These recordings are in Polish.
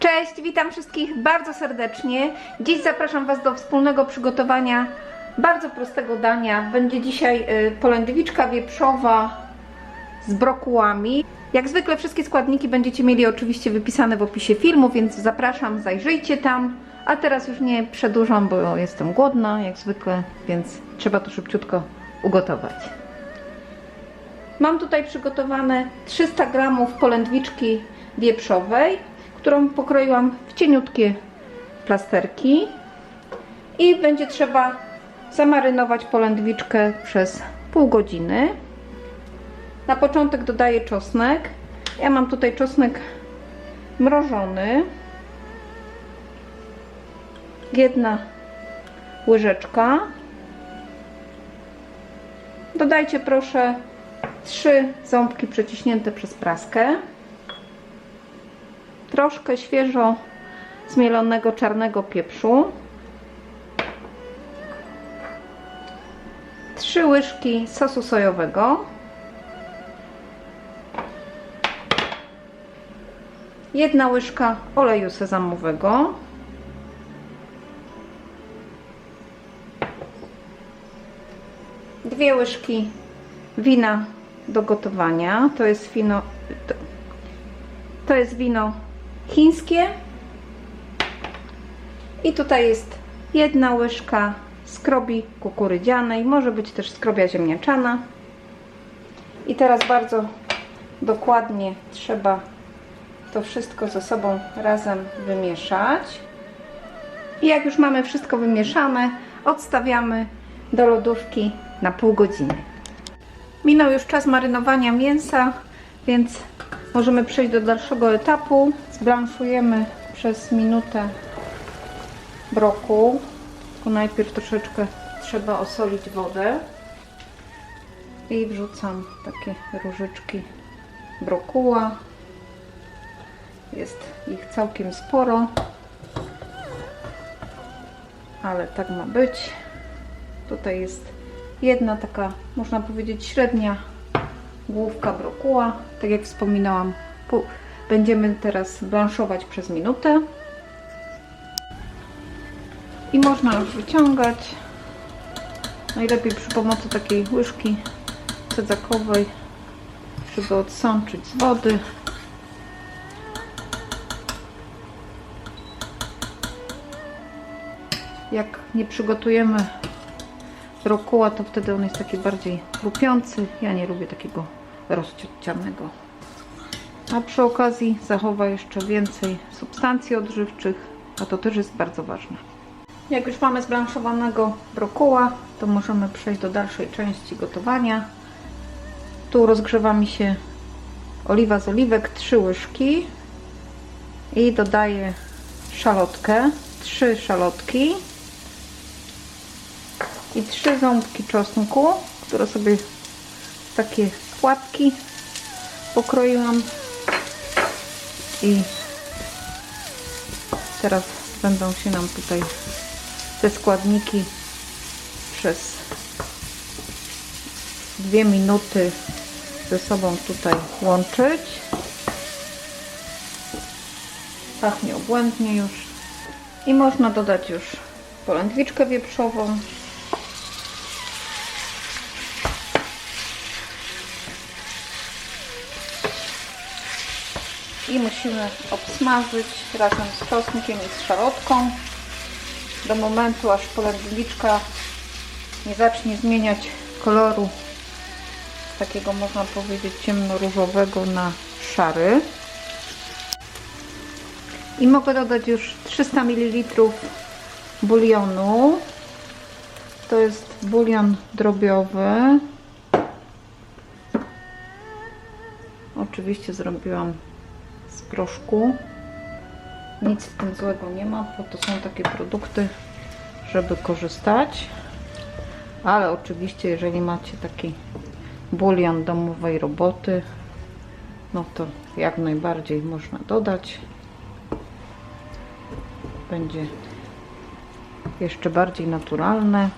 Cześć, witam wszystkich bardzo serdecznie. Dziś zapraszam Was do wspólnego przygotowania bardzo prostego dania. Będzie dzisiaj y, polędwiczka wieprzowa z brokułami. Jak zwykle wszystkie składniki będziecie mieli oczywiście wypisane w opisie filmu, więc zapraszam, zajrzyjcie tam. A teraz już nie przedłużam, bo jestem głodna jak zwykle, więc trzeba to szybciutko ugotować. Mam tutaj przygotowane 300 gramów polędwiczki wieprzowej, którą pokroiłam w cieniutkie plasterki i będzie trzeba zamarynować polędwiczkę przez pół godziny. Na początek dodaję czosnek. Ja mam tutaj czosnek mrożony. Jedna łyżeczka. Dodajcie proszę trzy ząbki przeciśnięte przez praskę, troszkę świeżo zmielonego czarnego pieprzu, trzy łyżki sosu sojowego, jedna łyżka oleju sezamowego, dwie łyżki wina do gotowania. To jest wino, to, jest wino chińskie. I tutaj jest jedna łyżka skrobi kukurydzianej, może być też skrobia ziemniaczana. I teraz bardzo dokładnie trzeba to wszystko ze sobą razem wymieszać. I jak już mamy wszystko wymieszane, odstawiamy do lodówki na pół godziny. Minął już czas marynowania mięsa, więc możemy przejść do dalszego etapu. Zblanszujemy przez minutę brokuł. Tylko najpierw troszeczkę trzeba osolić wodę. I wrzucam takie różyczki brokuła. Jest ich całkiem sporo, ale tak ma być. Tutaj jest jedna taka, można powiedzieć, średnia główka brokuła. Tak jak wspominałam, będziemy teraz blanszować przez minutę. I można już wyciągać. Najlepiej przy pomocy takiej łyżki cedzakowej, żeby odsączyć z wody. Jak nie przygotujemy brokuła, to wtedy on jest taki bardziej chrupiący. Ja nie lubię takiego rozciocionego. A przy okazji zachowa jeszcze więcej substancji odżywczych, a to też jest bardzo ważne. Jak już mamy zblanszowanego brokuła, to możemy przejść do dalszej części gotowania. Tu rozgrzewa mi się oliwa z oliwek, 3 łyżki i dodaję szalotkę, 3 szalotki i trzy ząbki czosnku, które sobie takie płatki pokroiłam i teraz będą się nam tutaj te składniki przez dwie minuty ze sobą tutaj łączyć. Pachnie obłędnie już i można dodać już polędwiczkę wieprzową i musimy obsmażyć razem z czosnkiem i z szarotką do momentu, aż polędwiczka nie zacznie zmieniać koloru takiego można powiedzieć ciemno-różowego na szary. I mogę dodać już 300 ml bulionu. To jest bulion drobiowy. Oczywiście zrobiłam z proszku. Nic w tym złego nie ma, bo to są takie produkty, żeby korzystać. Ale oczywiście, jeżeli macie taki bulion domowej roboty, no to jak najbardziej można dodać. Będzie jeszcze bardziej naturalne.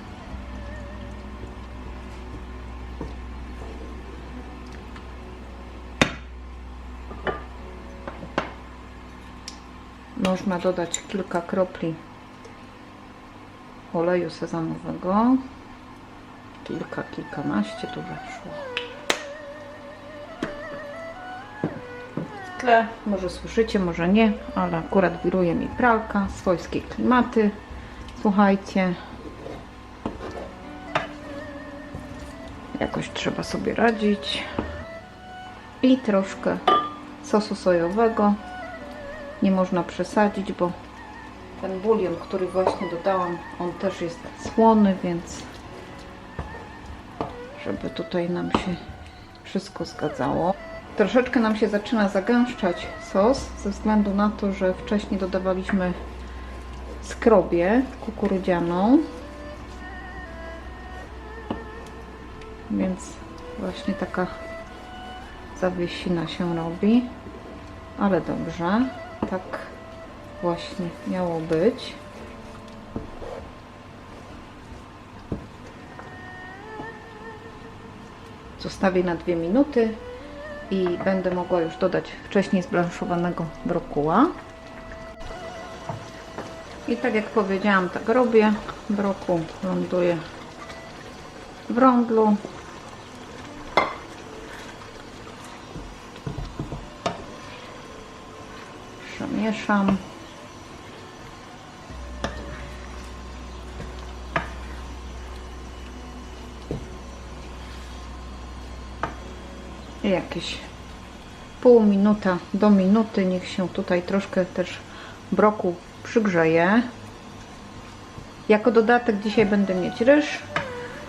Można dodać kilka kropli oleju sezamowego. Kilka, kilkanaście tu weszło. W tle, może słyszycie, może nie, ale akurat wiruje mi pralka, swojskie klimaty. Słuchajcie. Jakoś trzeba sobie radzić. I troszkę sosu sojowego. Nie można przesadzić, bo ten bulion, który właśnie dodałam, on też jest słony, więc żeby tutaj nam się wszystko zgadzało. Troszeczkę nam się zaczyna zagęszczać sos ze względu na to, że wcześniej dodawaliśmy skrobię kukurydzianą. Więc właśnie taka zawiesina się robi. Ale dobrze, tak właśnie miało być. Zostawię na dwie minuty i będę mogła już dodać wcześniej zblanszowanego brokuła. I tak jak powiedziałam, tak robię. Brokuł ląduje w rądlu. Przemieszam. I jakieś pół minuta do minuty. Niech się tutaj troszkę też broku przygrzeje. Jako dodatek dzisiaj będę mieć ryż,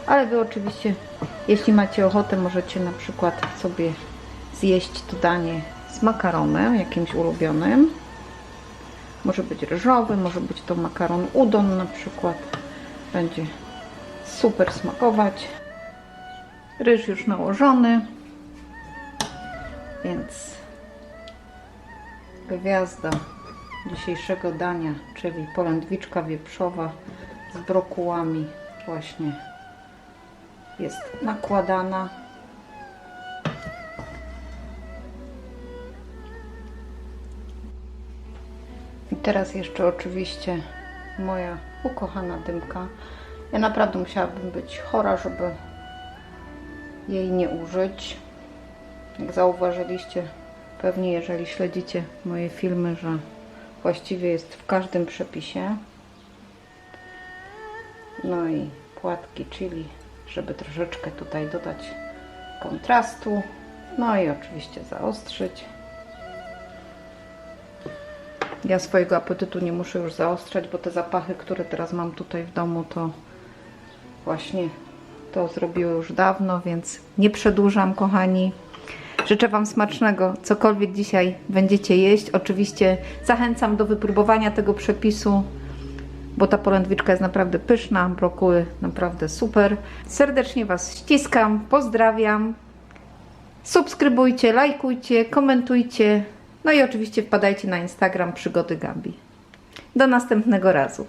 ale Wy oczywiście, jeśli macie ochotę, możecie na przykład sobie zjeść to danie z makaronem, jakimś ulubionym. Może być ryżowy, może być to makaron udon na przykład. Będzie super smakować. Ryż już nałożony, więc gwiazda dzisiejszego dania, czyli polędwiczka wieprzowa z brokułami właśnie jest nakładana. Teraz jeszcze oczywiście moja ukochana dymka. Ja naprawdę musiałabym być chora, żeby jej nie użyć. Jak zauważyliście, pewnie jeżeli śledzicie moje filmy, że właściwie jest w każdym przepisie. No i płatki chili, żeby troszeczkę tutaj dodać kontrastu. No i oczywiście zaostrzyć. Ja swojego apetytu nie muszę już zaostrzać, bo te zapachy, które teraz mam tutaj w domu, to właśnie to zrobiły już dawno, więc nie przedłużam, kochani. Życzę Wam smacznego, cokolwiek dzisiaj będziecie jeść. Oczywiście zachęcam do wypróbowania tego przepisu, bo ta polędwiczka jest naprawdę pyszna, brokuły naprawdę super. Serdecznie Was ściskam, pozdrawiam. Subskrybujcie, lajkujcie, komentujcie. No i oczywiście wpadajcie na Instagram Przygody Gabi. Do następnego razu.